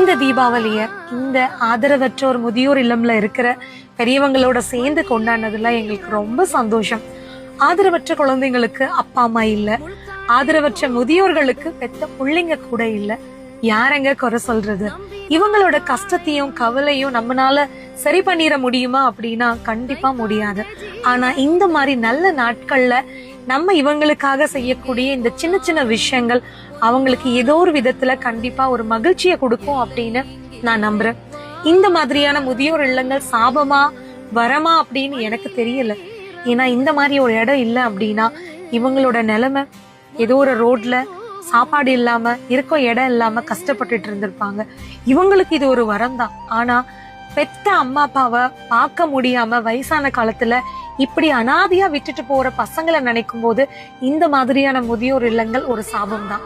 இந்த தீபாவளிய இந்த ஆதரவற்றோர் முதியோர் இல்லம்ல இருக்கிற பெரியவங்களோட சேர்ந்து கொண்டாடினதுல எங்களுக்கு ரொம்ப சந்தோஷம். ஆதரவற்ற குழந்தைங்களுக்கு அப்பா அம்மா இல்ல. ஆதரவற்ற முதியோர்களுக்கு பெத்த பிள்ளைங்க கூட இல்ல. யாரங்க குறை சொல்றது? இவங்களோட கஷ்டத்தையும் கவலையும் நம்மனால சரி பண்ணிட முடியுமா அப்படின்னா கண்டிப்பா முடியாது. ஆனா இந்த மாதிரி நல்ல நாட்கள்ல நம்ம இவங்களுக்காக செய்யக்கூடிய இந்த சின்ன சின்ன விஷயங்கள் அவங்களுக்கு ஏதோ ஒரு விதத்துல கண்டிப்பா ஒரு மகிழ்ச்சியை கொடுக்கும் அப்படின்னு நான் நம்புறேன். இந்த மாதிரியான முதியோர் இல்லங்கள் சாபமா வரமா அப்படின்னு எனக்கு தெரியல. ஏன்னா இந்த மாதிரி ஒரு இடம் இல்லை அப்படின்னா இவங்களோட நிலைமை ஏதோ ஒரு ரோட்ல சாப்பாடு இல்லாம இருக்க இடம் இல்லாம கஷ்டப்பட்டுட்டு இருந்திருப்பாங்க. இவங்களுக்கு இது ஒரு வரம் தான். ஆனா பெத்த அம்மா அப்பாவை பார்க்க முடியாம வயசான காலத்துல இப்படி அனாதையா விட்டுட்டு போற பசங்களை நினைக்கும் போது இந்த மாதிரியான முதியோர் இல்லங்கள் ஒரு சாபம் தான்